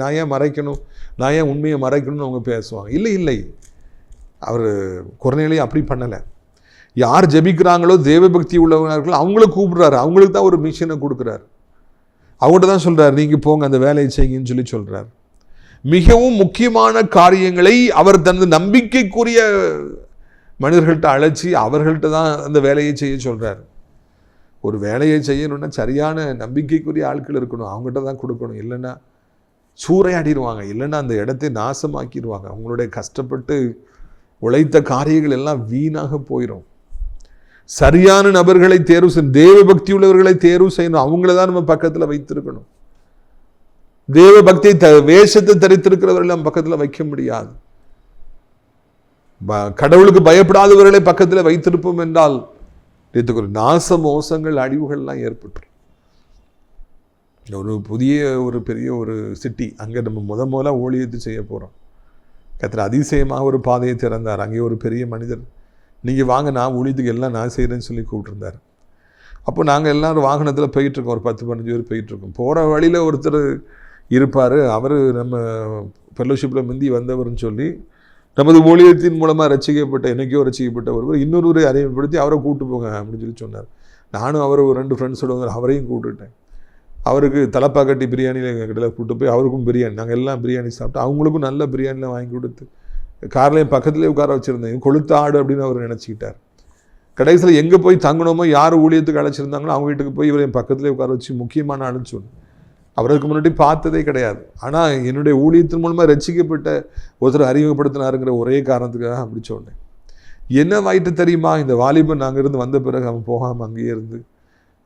நான் ஏன் மறைக்கணும்? நான் ஏன் உண்மையை மறைக்கணும்னு அவங்க பேசுவாங்க. இல்லை இல்லை. அவர் குறைநிலையும் அப்படி பண்ணலை. யார் ஜெபிக்கிறாங்களோ தேவபக்தி உள்ளவர்கள் அவங்கள கூப்பிடுறாரு. அவங்களுக்கு தான் ஒரு மிஷினை கொடுக்குறாரு. அவங்கள்ட்ட தான் சொல்கிறார் நீங்கள் போங்க அந்த வேலையை செய்யுங்கன்னு சொல்லி சொல்கிறார் மிகவும் முக்கியமான காரியங்களை அவர் தனது நம்பிக்கைக்குரிய மனிதர்கள்ட்ட அழைச்சி அவர்கள்ட்ட தான் அந்த வேலையை செய்ய சொல்கிறார் ஒரு வேலையை செய்யணும்னா சரியான நம்பிக்கைக்குரிய ஆட்கள் இருக்கணும். அவங்ககிட்ட தான் கொடுக்கணும். இல்லைன்னா சூறையாடிடுவாங்க. இல்லைன்னா அந்த இடத்தை நாசமாக்கிடுவாங்க. அவங்களுடைய கஷ்டப்பட்டு உழைத்த காரியங்கள் எல்லாம் வீணாக போயிடும் சரியான நபர்களை தேர்வு செய்யணும் தேவ பக்தி உள்ளவர்களை தேர்வு செய்யணும். அவங்கள தான் நம்ம பக்கத்தில் வைத்திருக்கணும். தேவ பக்தியை த வேஷத்தை தரித்திருக்கிறவர்களை நம்ம பக்கத்தில் வைக்க முடியாது. ப- கடவுளுக்கு பயப்படாதவர்களை பக்கத்தில் வைத்திருப்போம் என்றால் நேற்றுக்கு நாச மோசங்கள் அழிவுகள்லாம் ஏற்பட்டுரும். ஒரு புதிய ஒரு பெரிய ஒரு சிட்டி அங்கே நம்ம முத முதல்ல ஊழியத்தை செய்ய போகிறோம் கத்திர அதிசயமாக ஒரு பாதையை திறந்தார். அங்கே ஒரு பெரிய மனிதர் நீங்கள் வாங்க நான் ஊழியத்துக்கு எல்லாம் நான் செய்கிறேன்னு சொல்லி கூப்பிட்டுருந்தார். அப்போ நாங்கள் எல்லோரும் வாகனத்தில் போயிட்டுருக்கோம். ஒரு பத்து பதினஞ்சு பேர் போயிட்டுருக்கோம். போகிற வழியில் ஒருத்தர் இருப்பார். அவர் நம்ம ஃபெல்லோஷிப்பில் முந்தி வந்தவர்னு சொல்லி நமது ஊழியத்தின் மூலமாக ரசிக்கப்பட்ட எனக்கோ ரசிக்கப்பட்ட ஒருவர் இன்னொருவரை அறிமுகப்படுத்தி அவரை கூட்டு போங்க அப்படின்னு சொல்லி சொன்னார். நானும் அவர் ஒரு ரெண்டு ஃப்ரெண்ட்ஸோட வந்து அவரையும் கூப்பிட்டுட்டேன். அவருக்கு தலைப்பாக்கட்டி பிரியாணியில் எங்கள் கடையில் கூப்பிட்டு போய் அவருக்கும் பிரியாணி நாங்கள் எல்லாம் பிரியாணி சாப்பிட்டு அவங்களுக்கும் நல்ல பிரியாணிலாம் வாங்கி கொடுத்து கார்லேயும் பக்கத்துலேயே உட்கார வச்சுருந்தேன். கொளுத்த ஆடு அப்படின்னு அவர் நினச்சிக்கிட்டார். கடைசியில் எங்கே போய் தங்கணுமோ யார் ஊழியத்துக்கு அழைச்சிருந்தாங்களோ அவங்க வீட்டுக்கு போய் இவரையும் என் பக்கத்துலேயே உட்கார வச்சு முக்கியமான ஆளுன்னு சொன்னேன். அவருக்கு முன்னாடி பார்த்ததே கிடையாது. ஆனால் என்னுடைய ஊழியத்தின் மூலமாக ரசிக்கப்பட்ட ஒருத்தர் அறிமுகப்படுத்தினாருங்கிற ஒரே காரணத்துக்காக அப்படி சொன்னேன். என்ன வாயிட்டு தெரியுமா? இந்த வாலிபன் நாங்கள் இருந்து வந்த பிறகு அவன் போகாமல் அங்கேயே இருந்து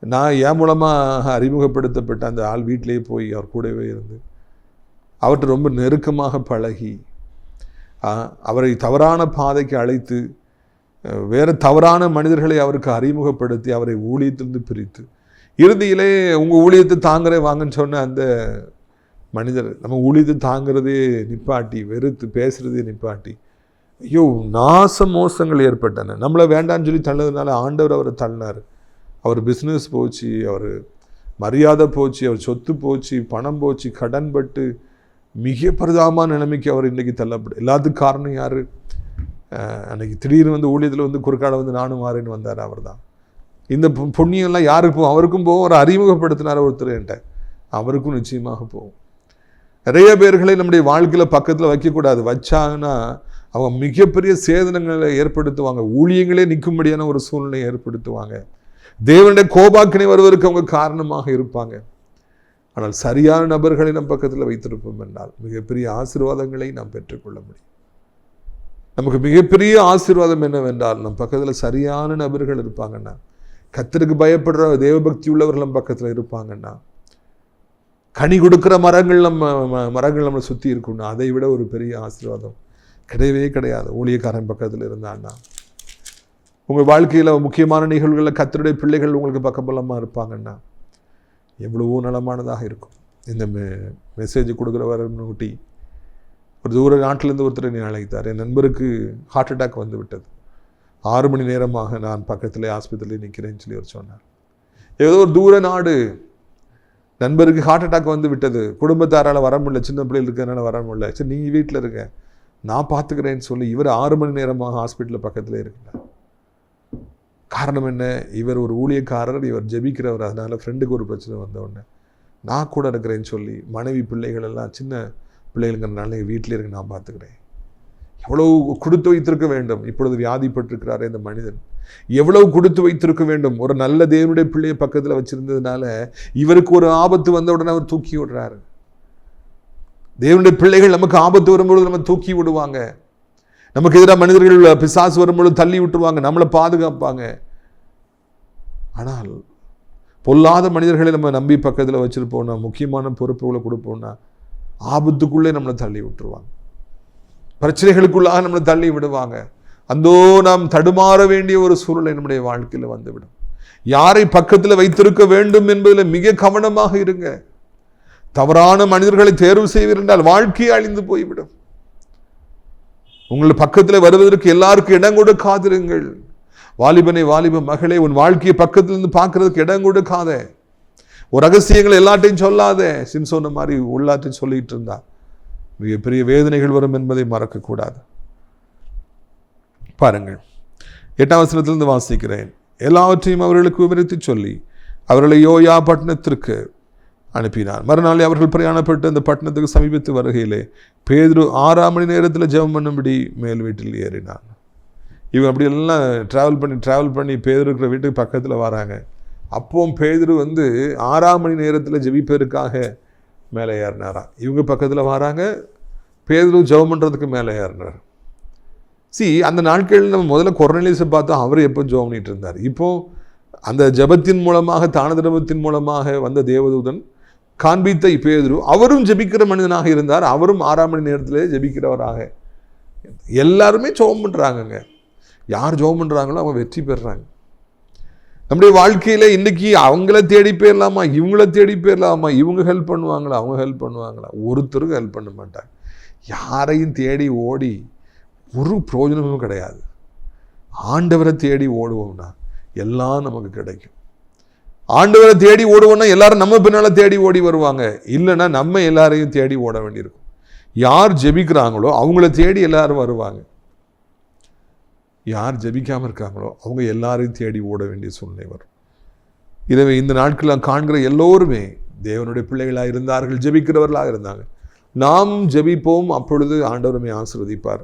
நான் என் மூலமாக அறிமுகப்படுத்தப்பட்ட அந்த ஆள் வீட்டிலேயே போய் அவர் கூடவே இருந்து அவர்கிட்ட ரொம்ப நெருக்கமாக பழகி அவரை தவறான பாதைக்கு அழைத்து வேறு தவறான மனிதர்களை அவருக்கு அறிமுகப்படுத்தி அவரை ஊழியத்திலிருந்து பிரித்து இறுதியிலே உங்கள் ஊழியத்தை தாங்குறே வாங்கன்னு சொன்ன அந்த மனிதர் நம்ம ஊழியத்தை தாங்கிறதே நிப்பாட்டி வெறுத்து பேசுகிறதே நிப்பாட்டி. ஐயோ நாச மோசங்கள் ஏற்பட்டன. நம்மளை வேண்டான்னு சொல்லி தள்ளதுனால ஆண்டவர் அவரை தள்ளினார். அவர் பிஸ்னஸ் போச்சு அவர் மரியாதை போச்சு அவர் சொத்து போச்சு பணம் போச்சு கடன் பட்டு மிக பரிதாபமான நிலைமைக்கு அவர் இன்றைக்கி தள்ளப்படு எல்லாத்துக்கும் காரணம் யார்? அன்றைக்கி திடீர்னு வந்து ஊழியத்தில் வந்து குறுக்கால வந்து நானும் மாறேன்னு வந்தார் அவர் தான் இந்த பொ- புண்ணியம்லாம் யாருக்கு போகும் அவருக்கும் போகும் ஒரு அறிமுகப்படுத்தினார் ஒருத்தர் என்கிட்ட. அவருக்கும் நிச்சயமாக போகும். நிறைய பேர்களை நம்முடைய வாழ்க்கையில் பக்கத்தில் வைக்கக்கூடாது. வச்சாங்கன்னா அவங்க மிகப்பெரிய சேதனங்களை ஏற்படுத்துவாங்க. ஊழியங்களே நிற்கும்படியான ஒரு சூழ்நிலையை ஏற்படுத்துவாங்க. தேவனுடைய கோபாக்கினை வருவதற்கு அவங்க காரணமாக இருப்பாங்க. ஆனால் சரியான நபர்களை நம் பக்கத்தில் வைத்திருப்போம் என்றால் மிகப்பெரிய ஆசீர்வாதங்களை நாம் பெற்றுக்கொள்ள முடியும். நமக்கு மிகப்பெரிய ஆசீர்வாதம் என்னவென்றால் நம் பக்கத்தில் சரியான நபர்கள் இருப்பாங்கன்னா கத்தருக்கு பயப்படுற தேவபக்தி உள்ளவர்கள் நம்ம பக்கத்தில் இருப்பாங்கன்னா கனி கொடுக்குற மரங்கள் நம்ம ம- மரங்கள் நம்மளை சுற்றி இருக்கும்னா அதை விட ஒரு பெரிய ஆசீர்வாதம் கிடையவே கிடையாது. ஊழியக்காரன் பக்கத்தில் இருந்தான்னா. உங்கள் வாழ்க்கையில் முக்கியமான நிகழ்வுகளில் கத்தருடைய பிள்ளைகள் உங்களுக்கு பக்கபலமாக இருப்பாங்கன்னா எவ்வளவோ நலமானதாக இருக்கும். இந்த மெ மெசேஜ் கொடுக்குறவர் ஊட்டி ஒரு தூர நாட்டிலேருந்து ஒருத்தர் என்னை அழைத்தார். என் நண்பருக்கு ஹார்ட் அட்டாக் வந்து விட்டது ஆறு மணி நேரமாக நான் பக்கத்திலே ஆஸ்பத்திரியில் நிற்கிறேன்னு சொல்லி அவர் சொன்னார். ஏதோ ஒரு தூர நாடு. நண்பருக்கு ஹார்ட் அட்டாக் வந்து விட்டது. குடும்பத்தாரால் வர முடியல. சின்ன பிள்ளைகள் இருக்கிறதுனால வர முடியல. சரி நீங்கள் வீட்டில் இருக்க. நான் பார்த்துக்கிறேன்னு சொல்லி இவர் ஆறு மணி நேரமாக ஹாஸ்பிட்டலில் பக்கத்தில் இருக்கிறார். காரணம் என்ன? இவர் ஒரு ஊழியக்காரர் இவர் ஜெபிக்கிறவர். அதனால் ஃப்ரெண்டுக்கு ஒரு பிரச்சனை வந்தவுடனே நான் கூட இருக்கிறேன்னு சொல்லி மனைவி பிள்ளைகள் எல்லாம் சின்ன பிள்ளைகளுங்கிறனால வீட்டில் இருக்க நான் பார்த்துக்கிறேன். எவ்வளவு கொடுத்து வைத்திருக்க வேண்டும். இப்பொழுது வியாதிப்பட்டிருக்கிறாரே இந்த மனிதன். எவ்வளவு கொடுத்து வைத்திருக்க வேண்டும். ஒரு நல்ல தேவனுடைய பிள்ளையை பக்கத்தில் வச்சிருந்ததுனால இவருக்கு ஒரு ஆபத்து வந்த உடனே அவர் தூக்கி விடுறாரு. தேவனுடைய பிள்ளைகள் நமக்கு ஆபத்து வரும்பொழுது நம்ம தூக்கி விடுவாங்க. நமக்கு எதிராக மனிதர்கள் பிசாசு வரும்பொழுது தள்ளி விட்டுருவாங்க. நம்மளை பாதுகாப்பாங்க. ஆனால் பொல்லாத மனிதர்களை நம்ம நம்பி பக்கத்தில் வச்சுருப்போம்னா முக்கியமான பொறுப்புகளை கொடுப்போம்னா ஆபத்துக்குள்ளே நம்மளை தள்ளி விட்டுருவாங்க. பிரச்சனைகளுக்குள்ளாக நம்மளை தள்ளி விடுவாங்க. அந்தோ நாம் தடுமாற வேண்டிய ஒரு சூழ்நிலை நம்முடைய வாழ்க்கையில் வந்துவிடும். யாரை பக்கத்தில் வைத்திருக்க வேண்டும் என்பதில் மிக கவனமாக இருங்க. தவறான மனிதர்களை தேர்வு செய்வீர்கள் என்றால் அழிந்து போய்விடும். உங்கள் பக்கத்தில் வருவதற்கு எல்லாருக்கும் இடம் கொடுக்காதிருங்கள். வாலிபனை வாலிப மகளே உன் வாழ்க்கையை பக்கத்திலிருந்து பார்க்கறதுக்கு இடம் கொடுக்காத. ஒரு ரகசியங்கள் எல்லாத்தையும் சொல்லாத. சிம்சோன மாதிரி உள்ளாத்தையும் சொல்லிட்டு இருந்தான் மிகப்பெரிய வேதனைகள் வரும் என்பதை மறக்கக்கூடாது. பாருங்கள். எட்டாம் வசனத்திலிருந்து வாசிக்கிறேன். எல்லாவற்றையும் அவர்களுக்கு விவரித்து சொல்லி அவர்களை யோயா பட்டணத்திற்கு அனுப்பினார் மறுநாள் அவர்கள் பிரயாணப்பட்டு அந்த பட்டணத்துக்கு சமீபத்து வருகையிலே பேதுரு ஆறாம் மணி நேரத்தில் ஜெபம் பண்ணும்படி மேல் வீட்டில் ஏறினான். இவங்க அப்படியெல்லாம் ட்ராவல் பண்ணி ட்ராவல் பண்ணி பேதுரு இருக்கிற வீட்டுக்கு பக்கத்தில் வராங்க. அப்போவும் பேதுரு வந்து ஆறாம் மணி நேரத்தில் ஜெபிப்பதற்காக மேலே ஏறினாராம் இவங்க பக்கத்தில் வராங்க பேதுரு ஜெபம் பண்ணுறதுக்கு மேலே ஏறினார். சி அந்த நாட்களில் நம்ம முதல்ல கொரோனிலீஸை பார்த்தோம் அவர் எப்போ ஜெபம் பண்ணிட்டு இருந்தார்? இப்போ அந்த ஜெபத்தின் மூலமாக தான தர்மத்தின் மூலமாக வந்த தேவதூதன் காண்பித்த பேதுரு அவரும் ஜெபிக்கிற மனிதனாக இருந்தார். அவரும் ஆறாம் மணி நேரத்திலே ஜெபிக்கிறவராக. எல்லாருமே ஜெபம் பண்ணுறாங்கங்க யார் ஜெபம் பண்ணுறாங்களோ அவங்க வெற்றி பெறுறாங்க. நம்முடைய வாழ்க்கையில் இன்றைக்கி அவங்கள தேடி போயிடலாமா? இவங்கள தேடி போயிடலாமா? இவங்க ஹெல்ப் பண்ணுவாங்களா? அவங்க ஹெல்ப் பண்ணுவாங்களா? ஒருத்தருக்கும் ஹெல்ப் பண்ண மாட்டாங்க. யாரையும் தேடி ஓடி ஒரு பிரயோஜனமும் கிடையாது. ஆண்டவரை தேடி ஓடுவோம்னா எல்லாம் நமக்கு கிடைக்கும். ஆண்டவரை தேடி ஓடுவோம்னா எல்லாரும் நம்ம பின்னால் தேடி ஓடி வருவாங்க. இல்லைன்னா நம்ம எல்லாரையும் தேடி ஓட வேண்டியிருக்கும். யார் ஜெபிக்கிறாங்களோ அவங்கள தேடி எல்லாரும் வருவாங்க. யார் ஜபிக்காமல் இருக்காங்களோ அவங்க எல்லாரையும் தேடி ஓட வேண்டிய சூழ்நிலை வரும். எனவே இந்த நாட்களில் காண்கிற எல்லோருமே தேவனுடைய பிள்ளைகளாக இருந்தார்கள் ஜெபிக்கிறவர்களாக இருந்தாங்க நாம் ஜெபிப்போம் அப்பொழுது ஆண்டவருமே ஆசிர்வதிப்பார்.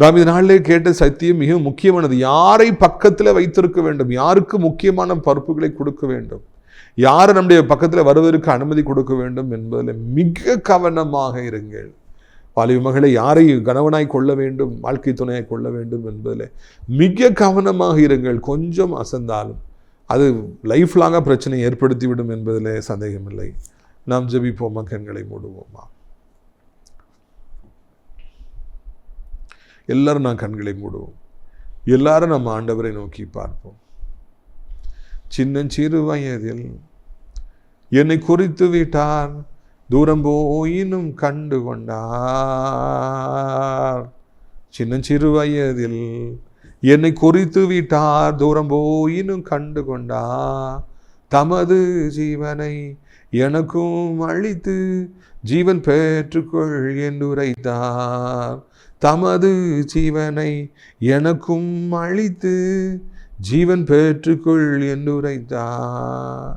நாம் இந்த நாளிலே கேட்ட சத்தியம் மிக முக்கியமானது. யாரை பக்கத்தில் வைத்திருக்க வேண்டும்? யாருக்கு முக்கியமான பருப்புகளை கொடுக்க வேண்டும்? யார் நம்முடைய பக்கத்தில் வருவதற்கு அனுமதி கொடுக்க வேண்டும் என்பதில் மிக கவனமாக இருங்கள். வாலிப மகளை யாரை கணவனாய் கொள்ள வேண்டும் வாழ்க்கை துணையாய் கொள்ள வேண்டும் என்பதில் மிக கவனமாக இருங்கள். கொஞ்சம் அசந்தாலும் அது லைஃப் லாங்காக பிரச்சனை ஏற்படுத்திவிடும் என்பதில் சந்தேகமில்லை. நாம் ஜெபிப்போமா கண்களை மூடுவோமா. எல்லாரும் நான் கண்களை மூடுவோம். எல்லாரும் நம்ம ஆண்டவரை நோக்கி பார்ப்போம். சின்னஞ்சிறு வயதில் என்னை குறித்து விட்டார். தூரம் போயினும் கண்டு கொண்டார் சின்னஞ்சிறு வயதில் என்னை குறித்து விட்டார். தூரம் போயினும் கண்டு கொண்டார் தமது ஜீவனை எனக்கும் அளித்து ஜீவன் பெற்றுக்கொள் என்றுரைத்தார் தமது ஜீவனை எனக்கும் அளித்து ஜீவன் பெற்றுக்கொள் என்றுரைத்தார்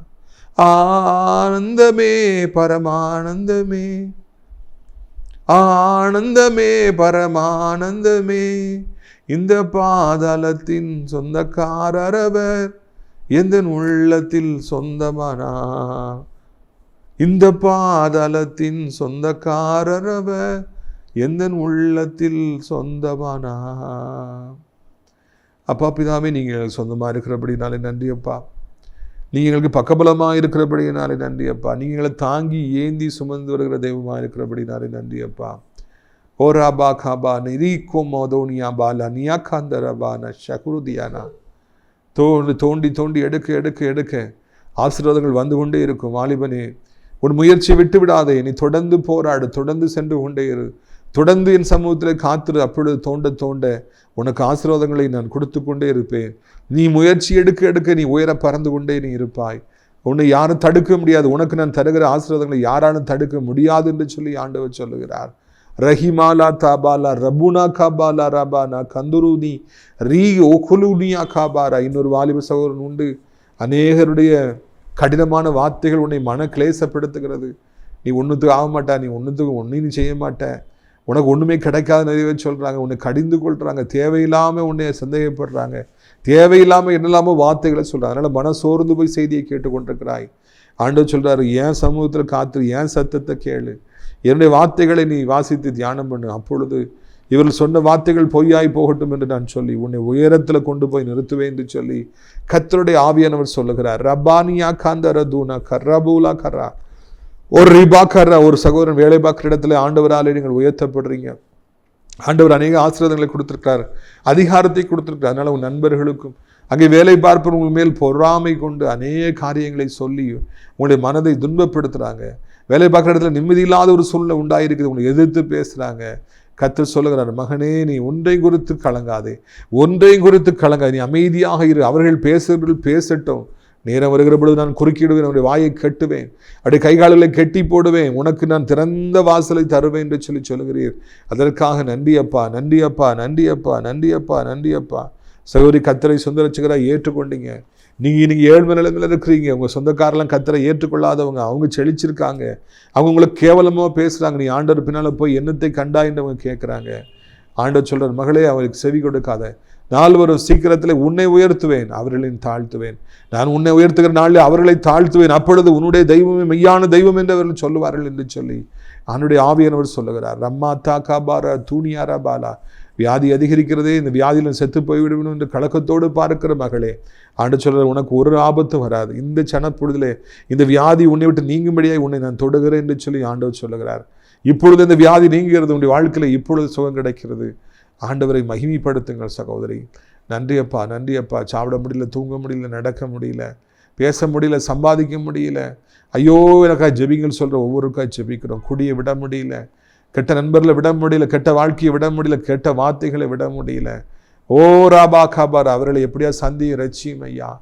ஆனந்தமே பரமானந்தமே. ஆனந்தமே பரமானந்தமே. இந்த பாதாளத்தின் சொந்தக்காரரவர் எந்த உள்ளத்தில் சொந்தமானா? இந்த பாதாளத்தின் சொந்தக்காரரவர் எந்த உள்ளத்தில் சொந்தமானா? அப்பா பிதாவே நீங்கள் சொந்தமாக இருக்கிறபடினாலே நன்றி அப்பா நீங்கள் எங்களுக்கு பக்கபலமாக இருக்கிறபடினாலே நன்றி அப்பா. நீங்கள் எங்களை தாங்கி ஏந்தி சுமந்து வருகிற தெய்வமாக இருக்கிறபடினாலே நன்றி அப்பா. ஓ ராபா காபா நிரீக்கோ மோதோனியா பாலா நியா காந்தரபானா ந ஷகுருதியானா தோண்டி தோண்டி தோண்டி எடுக்க எடுக்க எடுக்க. ஆசீர்வாதங்கள் வந்து கொண்டே இருக்கும். வாலிபனே உன் முயற்சி விட்டு விடாதே நீ தொடர்ந்து போராடு தொடர்ந்து சென்று கொண்டே இரு. தொடர்ந்து என் சமூகத்தில் காத்திரு அப்பொழுது தோண்ட தோண்ட உனக்கு ஆசீர்வாதங்களை நான் கொடுத்து கொண்டே இருப்பேன். நீ முயற்சி எடுக்க எடுக்க நீ உயர பறந்து கொண்டே நீ இருப்பாய். உன்னை யாரும் தடுக்க முடியாது. உனக்கு நான் தருகிற ஆசீர்வாதங்களை யாராலும் தடுக்க முடியாது என்று சொல்லி ஆண்டவர் சொல்லுகிறார். ரஹிமாலா தாபாலா ரபுனா காபாலா ரபானா கந்துருனி ரீ ஓகுலுனியா காபாரா இன்னொரு வாலிப சகோதரன் உண்டு. அநேகருடைய கடினமான வார்த்தைகள் உன்னை மன கிளேசப்படுத்துகிறது நீ ஒன்றுத்துக்கு ஆக மாட்டா நீ ஒன்றுத்துக்கு ஒன்றையும் நீ செய்ய மாட்ட உனக்கு ஒன்றுமே கிடைக்காத நிறைவே சொல்கிறாங்க உன்னை கடிந்து கொள்கிறாங்க தேவையில்லாமல் உன்னை சந்தேகப்படுறாங்க. தேவையில்லாமல் என்னெல்லாமோ வார்த்தைகளை சொல்கிறாங்க அதனால் மன சோர்ந்து போய் செய்தியை கேட்டுக்கொண்டிருக்கிறாய். ஆண்டவர் சொல்கிறாரு ஏன் சமூகத்தில் காத்து ஏன் சத்தத்தை கேளு. என்னுடைய வார்த்தைகளை நீ வாசித்து தியானம் பண்ணு. அப்பொழுது இவர்கள் சொன்ன வார்த்தைகள் பொய்யாய் போகட்டும் என்று நான் சொல்லி உன்னை உயரத்தில் கொண்டு போய் நிறுத்துவேன் என்று சொல்லி கத்தருடைய ஆவியானவர் சொல்லுகிறார். ரபானியா காந்த ரதூனா கர்ரபூலா கர்ரா ஒரு ரீபாக்கார ஒரு சகோதரன் வேலை பார்க்குற இடத்துல ஆண்டவராலே நீங்கள் உயர்த்தப்படுறீங்க. ஆண்டவர் அநேக ஆசீர்வாதங்களை கொடுத்திருக்கிறார் அதிகாரத்தை கொடுத்திருக்கிறார். அதனால உன் நண்பர்களுக்கும் அங்கே வேலை பார்ப்பவர்கள் மேல் பொறாமை கொண்டு அநேக காரியங்களை சொல்லி உங்களுடைய மனதை துன்பப்படுத்துகிறாங்க வேலை பார்க்குற இடத்துல நிம்மதி இல்லாத ஒரு சூழ்நிலை உண்டாயிருக்குது உங்களை எதிர்த்து பேசுகிறாங்க கத்து சொல்லுகிறார் மகனே நீ ஒன்றை குறித்து கலங்காதே. ஒன்றையும் குறித்து கலங்காது. நீ அமைதியாக இரு. அவர்கள் பேசுகிறவர்கள் பேசட்டும். நேரம் வருகிற பொழுது நான் குறுக்கிடுவேன் அவருடைய வாயை கட்டுவேன். அப்படியே கைகால்களை கெட்டி போடுவேன். உனக்கு நான் திறந்த வாசலை தருவேன் என்று சொல்லி சொல்கிறீர் அதற்காக நன்றி அப்பா நன்றி அப்பா நன்றி அப்பா நன்றி அப்பா நன்றி அப்பா. சகோதரி கத்தரை சுந்தரச்சுக்கராக ஏற்றுக்கொண்டீங்க. நீங்கள் இன்னைக்கு ஏழ்மை நிலைமையில் இருக்கிறீங்க. உங்கள் சொந்தக்காரெல்லாம் கத்தரை ஏற்றுக்கொள்ளாதவங்க அவங்க செழிச்சிருக்காங்க. அவங்க உங்களை கேவலமாக பேசுகிறாங்க நீ ஆண்டவர் பின்னால் போய் என்னத்தை கண்டாயின்னு அவங்க கேட்குறாங்க ஆண்டவர் சொல்கிறார் மகளே அவருக்கு செவி கொடுக்காத. நாள் வரும் சீக்கிரத்தில் உன்னை உயர்த்துவேன் அவர்களையும் தாழ்த்துவேன். நான் உன்னை உயர்த்துகிற நாளில் அவர்களை தாழ்த்துவேன். அப்பொழுது உன்னுடைய தெய்வமே மெய்யான தெய்வம் என்று அவர்கள் சொல்லுவார்கள் என்று சொல்லி அவனுடைய ஆவியானவர் சொல்லுகிறார். ரம்மா தாக்கா பாரா தூணியாரா பாலா வியாதி அதிகரிக்கிறதே இந்த வியாதியில் செத்து போய்விடணும் என்று கலக்கத்தோடு பார்க்கிற மகளே ஆண்டு சொல்கிற உனக்கு ஒரு ஆபத்தும் வராது. இந்த சனப்பொழுதிலே இந்த வியாதி உன்னை விட்டு நீங்கும்படியாய் உன்னை நான் தொடுகிறேன் என்று சொல்லி ஆண்டவர் சொல்லுகிறார். இப்பொழுது இந்த வியாதி நீங்குகிறது உன்னுடைய வாழ்க்கையில் இப்பொழுது சுகம் கிடைக்கிறது. ஆண்டவரை மகிமைப்படுத்துங்கள் சகோதரி. நன்றியப்பா நன்றியப்பா. சாப்பிட முடியல தூங்க முடியல நடக்க முடியல பேச முடியல சம்பாதிக்க முடியல. ஐயோ எனக்கா ஜெபிங்கள் சொல்கிற ஒவ்வொருக்கா ஜெபிக்கிறோம். குடியை விட முடியல கெட்ட நண்பர்களை விட முடியல கெட்ட வாழ்க்கையை விட முடியல கெட்ட வார்த்தைகளை விட முடியல. ஓ ராபா காபார் அவர்களை எப்படியா சந்தியும் ரச்சியும் ஐயா.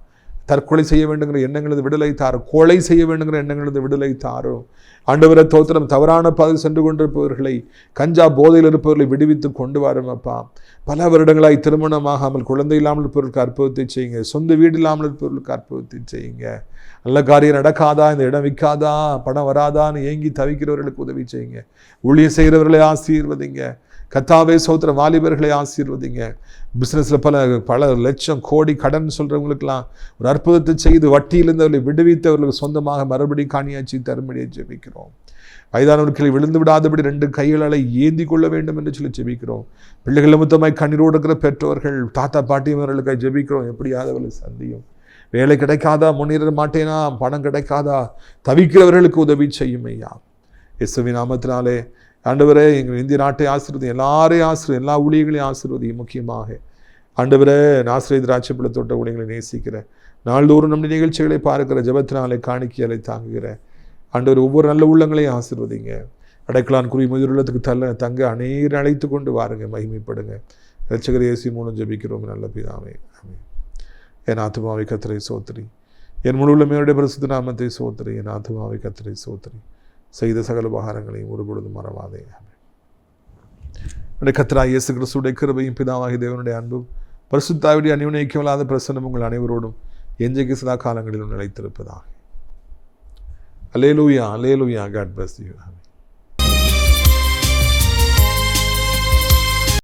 தற்கொலை செய்ய வேண்டுங்கிற எண்ணங்களது விடுதலை தாரும் கொலை செய்ய வேண்டுங்கிற எண்ணங்களது விடுதலை தாரும் ஆண்டவரை தோத்திரம் தவறான பாதையில் சென்று கொண்டிருப்பவர்களை கஞ்சா போதையில் இருப்பவர்களை விடுவித்து கொண்டு வரும் அப்பா. பல வருடங்களாய் திருமணமாகாமல் குழந்தை இல்லாமல் இருப்பவர்களுக்கு அற்புதத்தை செய்யுங்க. சொந்த வீடு இல்லாமல் இருப்பவர்களுக்கு அற்புதத்தை செய்யுங்க. நல்ல காரியம் நடக்காதா? இந்த இடம் விற்காதா? பணம் வராதான்னு ஏங்கி தவிக்கிறவர்களுக்கு உதவி செய்யுங்க. ஊழியம் செய்கிறவர்களை ஆசீர்வதிங்க. கத்தாவே சோத்திர வாலிபர்களை ஆசீர்வதிங்க. பிஸ்னஸில் பல பல லட்சம் கோடி கடன் சொல்கிறவங்களுக்கெல்லாம் ஒரு அற்புதத்தை செய்து வட்டியிலிருந்து அவர்களை விடுவித்து அவர்களுக்கு சொந்தமாக மறுபடியும் காணியாச்சி தரும்படியை ஜெபிக்கிறோம். வயதானவர்களை விழுந்து விடாதபடி ரெண்டு கைகளை ஏந்தி கொள்ள வேண்டும் என்று சொல்லி ஜெபிக்கிறோம். பிள்ளைகள் நிமித்தமாய் கண்ணீரோடு இருக்கிற பெற்றோர்கள் தாத்தா பாட்டியவர்களுக்காக ஜெபிக்கிறோம். எப்படியாவது அவர்களை சந்தியும். வேலை கிடைக்காதா? முன்னேற மாட்டேனா? பணம் கிடைக்காதா? தவிக்கிறவர்களுக்கு உதவி செய்யும் ஐயா. இயேசுவின் நாமத்தினாலே ஆண்டவரே எங்கள் இந்திய நாட்டை ஆசீர்வதி எல்லாரையும் ஆசிரியர் எல்லா ஊழியர்களையும் ஆசீர்வதி முக்கியமாக. ஆண்டவரே நாசிரியர் திராட்சைப்பழ தோட்ட ஊழியர்களை நேசிக்கிறேன். நாள்தோறும் நம்முடைய நிகழ்ச்சிகளை பார்க்கிற ஜபத்தினாலே காணிக்கையாலே தாங்குகிறேன். ஆண்டவர் ஒவ்வொரு நல்ல உள்ளங்களையும் ஆசிர்வதிங்க. அடைக்கலான் குறி முதிருள்ளத்துக்கு தள்ள தங்க அநேர் அழைத்து கொண்டு வாருங்க மகிமைப்படுங்க. ரச்சகர் இயேசு மூலம் ஜபிக்கிறோம் நல்ல பிதாமே ஆமே என் ஆத்மாவை கத்திரை சோத்திரி. என் முழு உள்ளமையுடைய பிரசுத்த நாமத்தை சோத்திரி. என் ஆத்மாவை கத்திரை சோத்திரி. செய்த சகல உபகாரங்களையும் ஒருபொழுதும் மறவாதே. ஆமென் கத்ரா இயேசு கிறிஸ்துடைய கிருபையும் பிதாவாகி தேவனுடைய அன்பும் பரிசுத்தாவிடைய அநியுனைக்கமில்லாத பிரசன்னம் உங்கள் அனைவரோடும் எஞ்சைக்கு சதா காலங்களிலும் நிலைத்திருப்பதாக. Hallelujah hallelujah God bless you